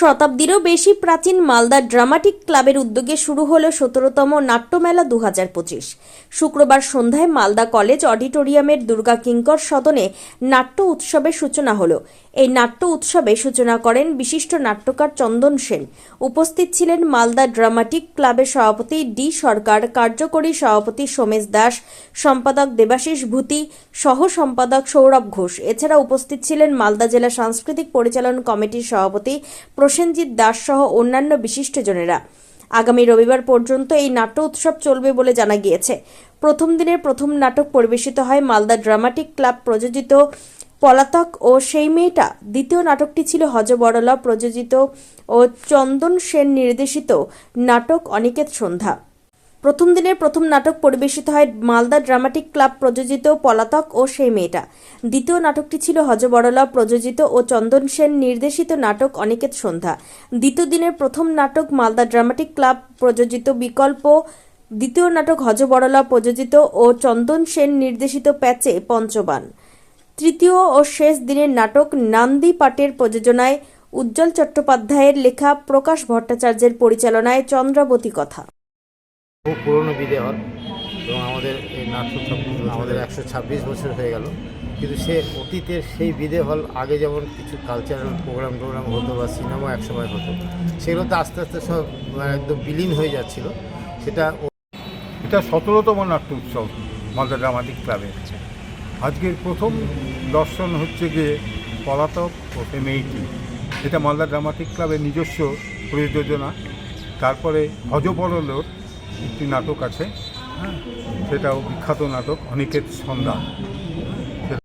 শতাব্দীরও বেশি প্রাচীন মালদা ড্রামাটিক ক্লাবের উদ্যোগে শুরু হলো সতেরোতম নাট্যমেলা দু হাজার পঁচিশ। শুক্রবার সন্ধ্যায় মালদা কলেজ অডিটোরিয়ামের দুর্গা কিঙ্কর সদনে নাট্য উৎসবের সূচনা হলো। এই নাট্য উৎসবে সূচনা করেন বিশিষ্ট নাট্যকার চন্দন সেন। উপস্থিত ছিলেন মালদা ড্রামাটিক ক্লাবের সভাপতি ডি সরকার, কার্যকরী সভাপতি সোমেশ দাস, সম্পাদক দেবাশিস ভূতি, সহ সম্পাদক সৌরভ ঘোষ। এছাড়া উপস্থিত ছিলেন মালদা জেলা সাংস্কৃতিক পরিচালন কমিটির সভাপতি প্রসেনজিৎ দাস সহ অন্যান্য বিশিষ্টজনেরা। আগামী রবিবার পর্যন্ত এই নাট্য উৎসব চলবে বলে জানা গিয়েছে। প্রথম দিনের প্রথম নাটক পরিবেশিত হয় মালদা ড্রামাটিক ক্লাব প্রযোজিত পলাতক ও সেই মেয়েটা। দ্বিতীয় নাটকটি ছিল হজবরলা প্রযোজিত ও চন্দন সেন নির্দেশিত নাটক অনিকেত সন্ধ্যা। প্রথম দিনের প্রথম নাটক পরিবেশিত হয় মালদা ড্রামাটিক ক্লাব প্রযোজিত পলাতক ও সেই মেয়েটা। দ্বিতীয় নাটকটি ছিল হজবরলা প্রযোজিত ও চন্দন সেন নির্দেশিত নাটক অনিকেত সন্ধ্যা। দ্বিতীয় দিনের প্রথম নাটক মালদা ড্রামাটিক ক্লাব প্রযোজিত বিকল্প। দ্বিতীয় নাটক হজবরলা প্রযোজিত ও চন্দন সেন নির্দেশিত প্যাচে পঞ্চবান। তৃতীয় ও শেষ দিনের নাটক নান্দি পাটের প্রযোজনায় উজ্জ্বল চট্টোপাধ্যায়ের লেখা প্রকাশ ভট্টাচার্যের পরিচালনায় চন্দ্রাবতী কথা। খুব পুরনো বিদে হল এবং আমাদের এই নাট্য আমাদের একশো ছাব্বিশ বছর হয়ে গেল। কিন্তু সে অতীতের সেই বিদে হল আগে যেমন কিছু কালচারাল প্রোগ্রাম টোগ্রাম হতো বা সিনেমা একসময় হতো সেগুলো তো আস্তে আস্তে সব মানে একদম বিলীন হয়ে যাচ্ছিল। সেটা এটা সতেরোতম নাট্য উৎসব মালদা ড্রামাটিক ক্লাবে আজকের প্রথম দর্শন হচ্ছে গিয়ে পলাতক ও মেয়েটি। এটা মালদা ড্রামাটিক ক্লাবের নিজস্ব প্রযোজনা। তারপরে হজপরলোর একটি নাটক আছে হ্যাঁ সেটাও বিখ্যাত নাটক অনিকেত সন্ধ্যা